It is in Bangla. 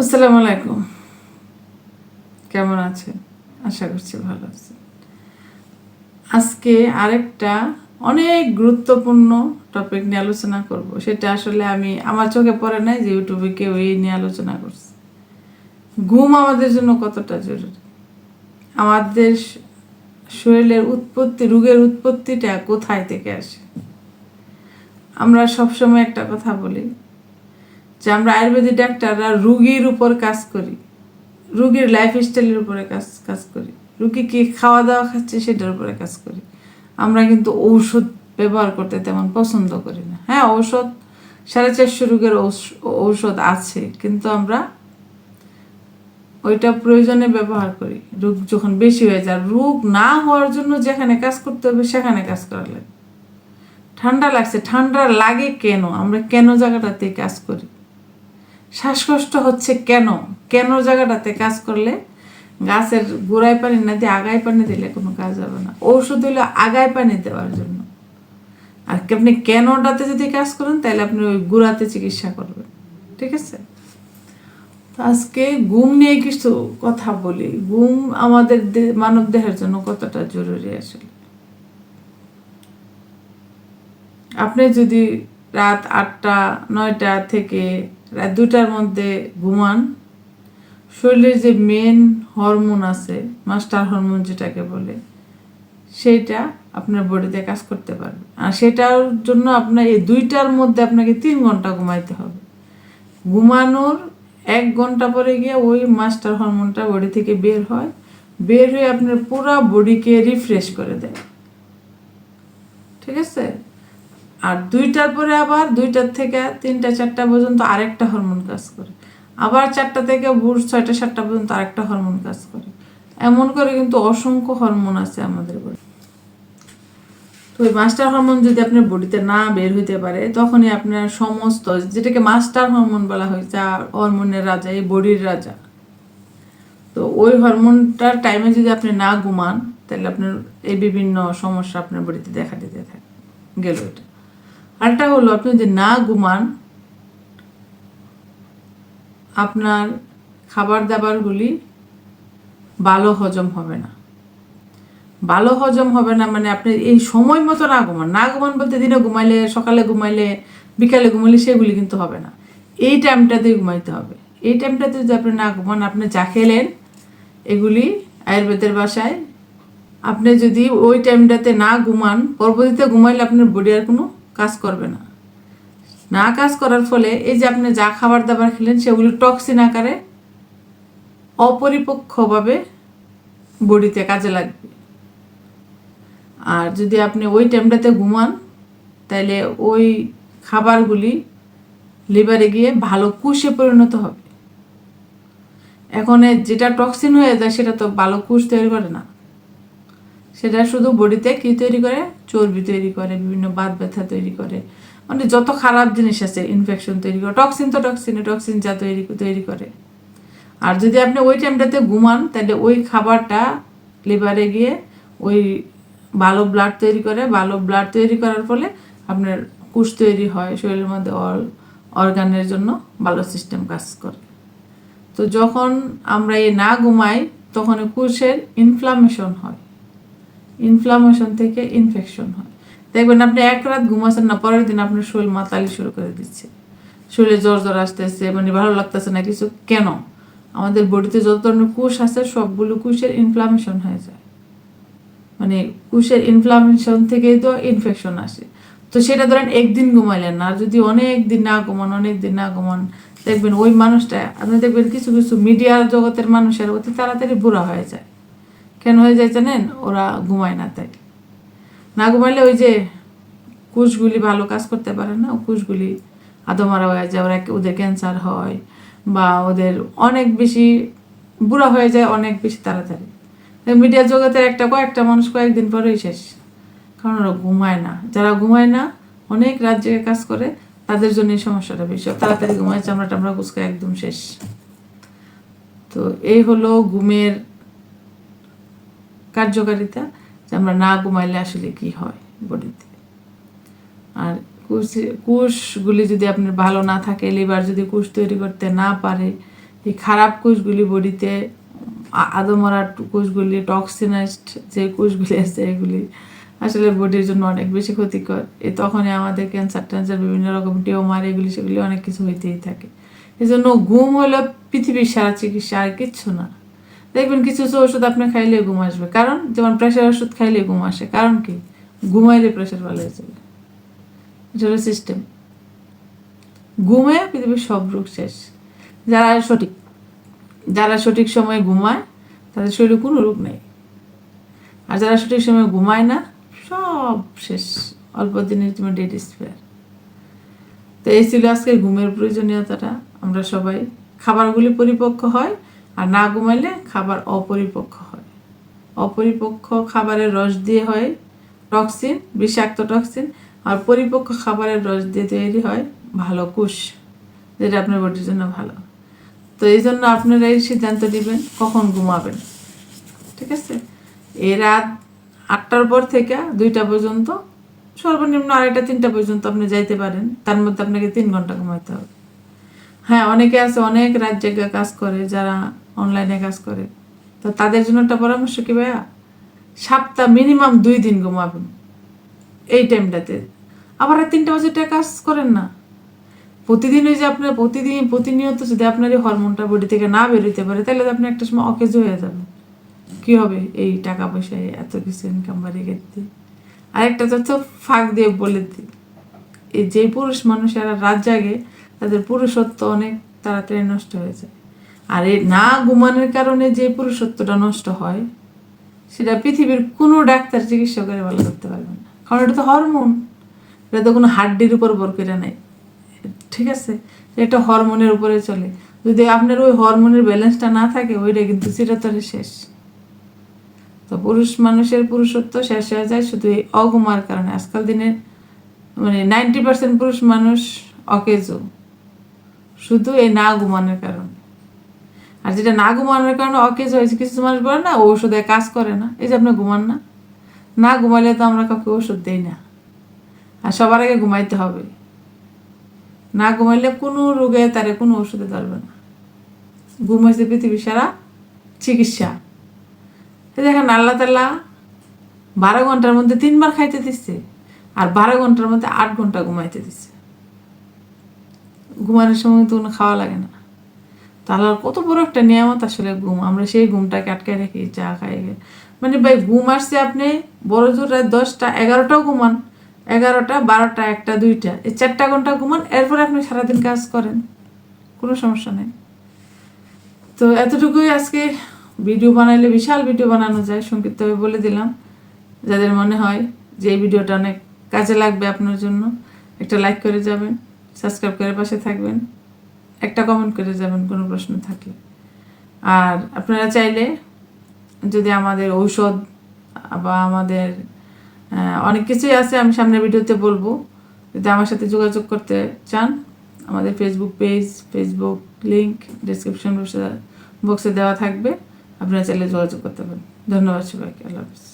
আসসালামু আলাইকুম। কেমন আছেন? আশা করছি ভালো আছেন। আজকে আরেকটা অনেক গুরুত্বপূর্ণ টপিক নিয়ে আলোচনা করব। সেটা আসলে আমি, আমার চোখে পড়ে নাই যে ইউটিউবে কেউ এই নিয়ে আলোচনা করছে। ঘুম আমাদের জন্য কতটা জরুরি? আমাদের শরীরের উৎপত্তি, রোগের উৎপত্তিটা কোথায় থেকে আসে? আমরা সবসময় একটা কথা বলি যে আমরা আয়ুর্বেদিক ডাক্তাররা রুগীর উপর কাজ করি, রুগীর লাইফ স্টাইলের উপরে কাজ কাজ করি। রুগী কি খাওয়া দাওয়া খাচ্ছে সেটার উপরে কাজ করি। আমরা কিন্তু ঔষধ ব্যবহার করতে তেমন পছন্দ করি না। হ্যাঁ ঔষধ, সাড়ে চারশো রোগের ঔষধ আছে, কিন্তু আমরা ওইটা প্রয়োজনে ব্যবহার করি। রোগ যখন বেশি হয়ে যায়, রোগ না হওয়ার জন্য যেখানে কাজ করতে হবে সেখানে কাজ করা লাগে। ঠান্ডা লাগছে, ঠান্ডা লাগে কেন? আমরা কেন জায়গাটাতে কাজ করি? শ্বাসকষ্ট হচ্ছে কেন? কেন জায়গাটাতে কাজ করলে? গাছের গোড়ায় পানি না দিয়ে আগায় পানি দিলে কোনো কাজ হবে না। ঔষধ হইল আগায় পানি দেওয়ার জন্য। আর আপনি কেনটাতে যদি কাজ করেন, তাহলে আপনি ওই গুড়াতে চিকিৎসা করবেন। ঠিক আছে? তো আজকে ঘুম নিয়ে কিছু কথা বলি। ঘুম আমাদের মানব দেহের জন্য কতটা জরুরি আসলে? আপনি যদি রাত আটটা, নয়টা থেকে রাত দুটার মধ্যে ঘুমান। শরীরের যে মেন হরমোন আছে মাস্টার হরমোন যেটাকে বলে, সেইটা আপনার বডিতে কাজ করতে পারবে। আর সেটার জন্য আপনার এই দুইটার মধ্যে আপনাকে তিন ঘণ্টা ঘুমাইতে হবে। ঘুমানোর এক ঘণ্টা পরে গিয়ে ওই মাস্টার হরমোনটা বডি থেকে বের হয়। বের হয়ে আপনার পুরো বডিকে রিফ্রেশ করে দেয়। ঠিক আছে? আর দুইটার পরে আবার দুইটার থেকে তিনটা, চারটা পর্যন্ত আরেকটা হরমোন কাজ করে। আবার চারটা থেকে ভোর ছয়টা, সাতটা পর্যন্ত আরেকটা হরমোন কাজ করে। এমন করে কিন্তু অসংখ্য হরমোন আছে আমাদের বডি তো। ওই মাস্টার হরমোন যদি আপনার বডিতে না বের হইতে পারে, তখনই আপনার সমস্ত, যেটাকে মাস্টার হরমোন বলা হয়, যা হরমোনের রাজা, এই বডির রাজা। তো ওই হরমোনটার টাইমে যদি আপনি না ঘুমান, তাহলে আপনার এই বিভিন্ন সমস্যা আপনার বডিতে দেখা দিতে থাকে। গেল এটা। আরেকটা হলো, আপনি যদি না ঘুমান, আপনার খাবার দাবারগুলি ভালো হজম হবে না। ভালো হজম হবে না মানে আপনি এই সময় মতো না ঘুমান। না ঘুমান বলতে দিনে ঘুমাইলে, সকালে ঘুমাইলে, বিকালে ঘুমাইলে সেগুলি কিন্তু হবে না। এই টাইমটাতেই ঘুমাইতে হবে। এই টাইমটাতে যদি আপনি না ঘুমান, আপনি যা খেলেন, এগুলি আয়ুর্বেদের বাসায় আপনি যদি ওই টাইমটাতে না ঘুমান, পরবর্তীতে ঘুমাইলে আপনার বডি আর কোনো কাজ করবে না। না কাজ করার ফলে এই যে আপনি যা খাবার দাবার খেলেন সেগুলি টক্সিন আকারে অপরিপক্ষভাবে বডিতে কাজে লাগবে। আর যদি আপনি ওই টাইমটাতে ঘুমান তাহলে ওই খাবারগুলি লিভারে গিয়ে ভালো কুশে পরিণত হবে। এখন যেটা টক্সিন হয়ে যায় সেটা তো ভালো কুশ তৈরি করে না। সেটা শুধু বডিতে কি তৈরি করে? চর্বি তৈরি করে, বিভিন্ন বাত ব্যথা তৈরি করে। মানে যত খারাপ জিনিস আছে ইনফেকশন তৈরি করে টক্সিন তো টক্সিন টক্সিন যা তৈরি তৈরি করে। আর যদি আপনি ওই টাইমটাতে ঘুমান, তাহলে ওই খাবারটা লিভারে গিয়ে ওই ভালো ব্লাড তৈরি করে, ভালো ব্লাড তৈরি করার ফলে আপনার কুশ তৈরি হয়, শরীরের মধ্যে অল অর্গানের জন্য ভালো সিস্টেম কাজ করে। তো যখন আমরা এ না ঘুমাই, তখন কুশের ইনফ্লামেশন হয়। ইনফ্লামেশন থেকে ইনফেকশন হয়। দেখবেন আপনি এক রাত ঘুমাচ্ছেন না, পরের দিন আপনার শরীর মাতালি শুরু করে দিচ্ছে। শরীরে জ্বর জ্বর আসতেছে মানে ভালো লাগতেছে না কিছু। কেন? আমাদের বডিতে যত ধরনের কুশ আছে, সবগুলো কুশের ইনফ্লামেশন হয়ে যায়। মানে কুশের ইনফ্লামেশন থেকেই তো ইনফেকশন আসে। তো সেটা ধরেন একদিন ঘুমাইলেন না যদি অনেক দিন না ঘুমান অনেক দিন না ঘুমান, দেখবেন ওই মানুষটা, আপনি দেখবেন কিছু কিছু মিডিয়ার জগতের মানুষের অতি তাড়াতাড়ি বুড়া হয়ে যায়। কেন হয়ে যায় জানেন? ওরা ঘুমায় না তাই। না ঘুমাইলে ওই যে কুশগুলি ভালো কাজ করতে পারে না, কুশগুলি আদমারা হয়ে যায়, ওরা ওদের ক্যান্সার হয় বা ওদের অনেক বেশি বুড়া হয়ে যায়, অনেক বেশি তাড়াতাড়ি। মিডিয়া জগতের একটা কয়েকটা মানুষ কয়েকদিন পরেই শেষ। কারণ ওরা ঘুমায় না। যারা ঘুমায় না, অনেক রাত জেগে কাজ করে, তাদের জন্য এই সমস্যাটা বেশি। তাড়াতাড়ি ঘুমায় চামড়া টামড়া কুচকা একদম শেষ। তো এই হলো ঘুমের কার্যকারিতা যে আমরা না ঘুমাইলে আসলে কি হয় বডিতে। আর কুশ কুশগুলি যদি আপনার ভালো না থাকে, লিভার যদি কুশ তৈরি করতে না পারে, এই খারাপ কোষগুলি বডিতে আদমরা কোষগুলি টক্সিনাইজড যে কোষগুলি আছে এগুলি আসলে বডির জন্য অনেক বেশি ক্ষতিকর। এ তখনই আমাদের ক্যান্সার ট্যান্সার, বিভিন্ন রকম টিউমার, এগুলি সেগুলি অনেক কিছু হইতেই থাকে। এই জন্য ঘুম হলো পৃথিবীর সারা চিকিৎসা আর কিচ্ছু না। দেখবেন কিছু কিছু ওষুধ আপনি খাইলে ঘুম আসবে। কারণ যেমন প্রেশার ওষুধ খাইলে ঘুম আসে। কারণ কি? ঘুমাইলে প্রেশার ভালো হয়ে যাবে। এটা সিস্টেম ঘুমে পৃথিবীর সব রোগ শেষ। যারা সঠিক যারা সঠিক সময়ে ঘুমায়, তাদের শরীরে কোনো রোগ নেই। আর যারা সঠিক সময়ে ঘুমায় না, সব শেষ। অল্প দিনের তুমি ডেট স্পেয়ার তো এই ছিল আজকের ঘুমের প্রয়োজনীয়তাটা। আমরা সবাই খাবারগুলি পরিপক্ক হয়। আর না ঘুমাইলে খাবার অপরিপক্ক হয়। অপরিপক্ক খাবারের রস দিয়ে হয় টক্সিন বিষাক্ত টক্সিন আর পরিপক্ক খাবারের রস দিয়ে তৈরি হয় ভালো কুশ, যেটা আপনার বডির জন্য ভালো। তো এই জন্য আপনারা এই সিদ্ধান্ত নেবেন কখন ঘুমাবেন, ঠিক আছে? এই রাত আটটার পর থেকে দুইটা পর্যন্ত, সর্বনিম্ন আড়াইটা, তিনটা পর্যন্ত আপনি যাইতে পারেন, তার মধ্যে আপনাকে তিন ঘণ্টা ঘুমাইতে হবে। হ্যাঁ অনেকে আছে, অনেক রাত জায়গা কাজ করে যারা অনলাইনে কাজ করে। তো তাদের জন্য একটা পরামর্শ কি ভাইয়া? সপ্তাহ মিনিমাম দুই দিন ঘুমাবেন। এই টাইমটাতে। আবার তিনটা বাজে কাজ করেন না। প্রতিদিন ওই যে আপনার প্রতিদিন, প্রতিনিয়ত যদি আপনার এই হরমোনটা বডি থেকে না বেরোতে পারে, তাহলে আপনি একটা সময় অকেজ হয়ে যাবেন। কি হবে এই টাকা পয়সায় এত কিছু ইনকাম বাড়িয়ে গেতে আরেকটা তথ্য ফাঁক দিয়ে বলে দিই। এই যে পুরুষ মানুষেরা রাত জাগে, তাদের পুরুষত্ব অনেক তাড়াতাড়ি নষ্ট হয়ে যায়। আর এই না ঘুমানোর কারণে যে পুরুষত্বটা নষ্ট হয়, সেটা পৃথিবীর কোনো ডাক্তার চিকিৎসকের ভালো করতে পারবে না। কারণ এটা তো হরমোন। এটা তো কোনো হাড্ডির উপর ভর করে নেই। ঠিক আছে? এটা হরমোনের উপরে চলে। যদি আপনার ওই হরমোনের ব্যালেন্সটা না থাকে, ওইটা কিন্তু চিরতরে শেষ। তো পুরুষ মানুষের পুরুষত্ব শেষ হয়ে যায় শুধু এই অঘুমার কারণে। আজকাল দিনের মানে নাইনটি পার্সেন্ট পুরুষ মানুষ অকেজো। শুধু এই না ঘুমানোর কারণে। আর যেটা না ঘুমানোর কারণে অকেজ হয়েছে, কিছু মানুষ বলে না ওষুধে কাজ করে না। এই যে আপনি ঘুমান না। না ঘুমাইলে তো আমরা কাউকে ওষুধ দেই না। আর সবার আগে ঘুমাইতে হবে। না ঘুমাইলে কোনো রোগে তারে কোনো ওষুধে ধরবে না। ঘুম হয়েছে পৃথিবী সারা চিকিৎসা। দেখেন আল্লাহ তাল্লাহ বারো ঘণ্টার মধ্যে তিনবার খাইতে দিচ্ছে আর বারো ঘণ্টার মধ্যে আট ঘণ্টা ঘুমাইতে দিচ্ছে ঘুমানোর সময় তো কোনো খাওয়া লাগে না। তাহলে কত বড় একটা নিয়ামত আসলে ঘুম। আমরা সেই ঘুমটাকে আটকায় রাখি, চা খাই। মানে ভাই, ঘুম আসছে আপনি বড় জোর রাত দশটা, এগারোটাও ঘুমান। এগারোটা, বারোটা, একটা, দুইটা। এই চারটা ঘণ্টা ঘুমান, এরপরে আপনি সারাদিন কাজ করেন। কোনো সমস্যা নেই। তো এতটুকুই আজকে ভিডিও বানাইলে, বিশাল ভিডিও বানানো যায় সংক্ষিপ্তভাবে বলে দিলাম। যাদের মনে হয় যে এই ভিডিওটা অনেক কাজে লাগবে আপনার জন্য, একটা লাইক করে যাবেন, সাবস্ক্রাইব করে পাশে থাকবেন। একটা কমেন্ট করে যাবেন, কোনো প্রশ্ন থাকলে। আর আপনারা চাইলে যদি আমাদের ঔষধ বা আমাদের অনেক কিছুই আছে আমি সামনের ভিডিওতে বলব। যদি আমার সাথে যোগাযোগ করতে চান, আমাদের Facebook page Facebook link description বক্সে দেওয়া থাকবে। আপনারা চাইলে যোগাযোগ করতে পারেন। ধন্যবাদ সবাইকে, আল্লাহ হাফিজ।